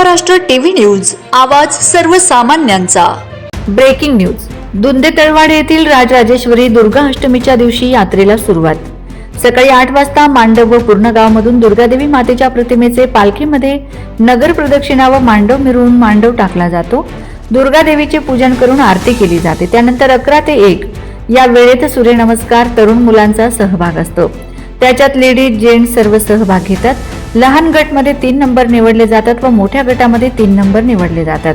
Maharashtra TV news आवाज सर्वसामान्यांचा. Breaking news. दुंदे तळवाडे येथील राजराजेश्वरी दुर्गा अष्टमीच्या दिवशी यात्रेला सुरुवात. सकाळी आठ वाजता मांडव व पूर्ण गावामधून दुर्गादेवी मातेच्या प्रतिमेचे पालखीमध्ये नगर प्रदक्षिणा व मांडव मिरवून मांडव टाकला जातो. दुर्गादेवीचे पूजन करून आरती केली जाते. त्यानंतर अकरा ते एक या वेळेत सूर्यनमस्कार तरुण मुलांचा सहभाग असतो. त्याच्यात लेडीज जेंट्स सर्व सहभाग घेतात. लहान गटमध्ये तीन नंबर निवडले जातात व मोठ्या गटामध्ये तीन नंबर निवडले जातात.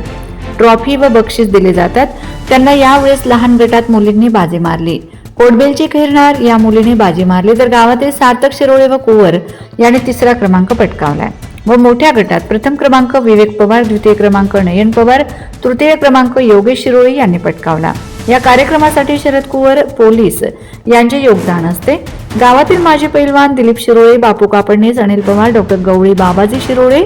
ट्रॉफी व बक्षीस दिले जातात. त्यांना यावेळेस लहान गटात मुलींनी बाजी मारली. कोडबेलची खेळणार या मुलीने बाजी मारली. तर गावातील सार्थक शिरोळे व कुवर याने तिसरा क्रमांक पटकावलाय. व मोठ्या गटात प्रथम क्रमांक विवेक पवार द्वितीय क्रमांक नयन पवार तृतीय क्रमांक योगेश शिरोळे यांनी पटकावला. या कार्यक्रमासाठी शरद कुवर पोलीस यांचे योगदान असते. गावातील माजी पैलवान दिलीप शिरोळे बापू कापडणीस अनिल पवार डॉक्टर गवळी बाबाजी शिरोळे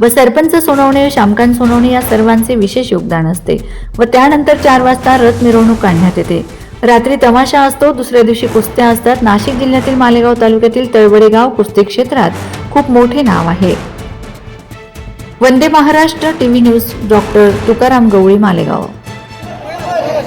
व सरपंच सोनवणे श्यामकांत सोनवणे या सर्वांचे विशेष योगदान असते व त्यानंतर चार वाजता रथ मिरवणूक काढण्यात येते. रात्री तमाशा असतो दुसऱ्या दिवशी कुस्त्या असतात. नाशिक जिल्ह्यातील मालेगाव तालुक्यातील तळवडेगाव कुस्ती क्षेत्रात खूप मोठे नाव आहे. Vande Maharashtra TV news doctor Tukaram Gawali Malegaon.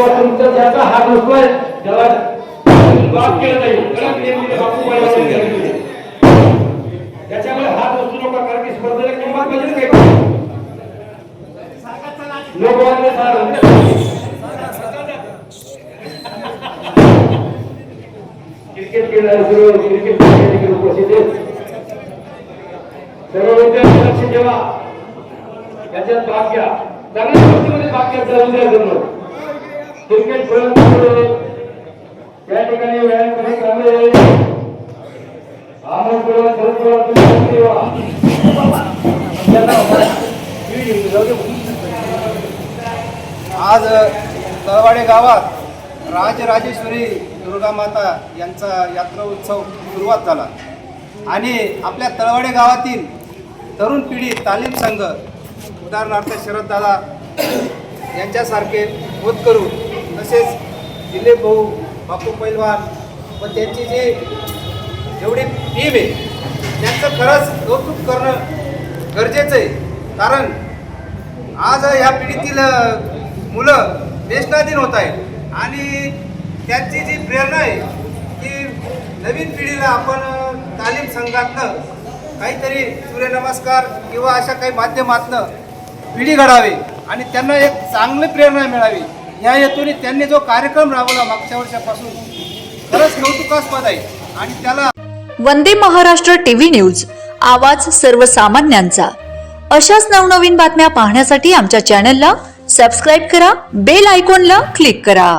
एक तुमचा ज्याचा हात उचलाय त्याला लॉक केलं नाही म्हणजे त्याच्यामुळे हात उचलू नका कारण की स्पर्धेला किंमत म्हणजे क्रिकेट खेळणारे सर्व क्रिकेट खेळणारे उपस्थित सर्व विद्यार्थी लक्ष ठेवा. भाग घ्या. चांगल्या गोष्टीमध्ये भाग घ्या जाऊन द्या क्रिकेट खेळत त्या ठिकाणी व्यायाम करून चांगले आमोद आज तळवाडे गावात राजराजेश्वरी दुर्गा माता यांचा यात्रा उत्सव सुरुवात झाला. आणि आपल्या तळवाडे गावातील तरुण पिढी तालीम संघ उदाहरणार्थ शरददादा यांच्यासारखे होत करू तसेच दिलीप भाऊ बापू पैलवान व त्यांची जी एवढी टीम आहे त्यांचं खरंच कौतुक करणं गरजेचं आहे. कारण आज या पिढीतील मुलं व्यसनाधीन होत आहेत. आणि त्यांची जी प्रेरणा आहे की नवीन पिढीला आपण तालीम संघातनं काहीतरी सूर्यनमस्कार किंवा अशा काही माध्यमातनं पिढी घडावी आणि त्यांना एक चांगली प्रेरणा मिळावी. या हेतूने त्यांनी जो कार्यक्रम राबवला मागच्या वर्षापासून खरंच कौतुकास्पद आहे. आणि त्याला वंदे महाराष्ट्र टीव्ही न्यूज आवाज सर्वसामान्यांचा. अशाच नवनवीन बातम्या पाहण्यासाठी आमच्या चॅनलला सबस्क्राईब करा बेल आयकॉनला क्लिक करा.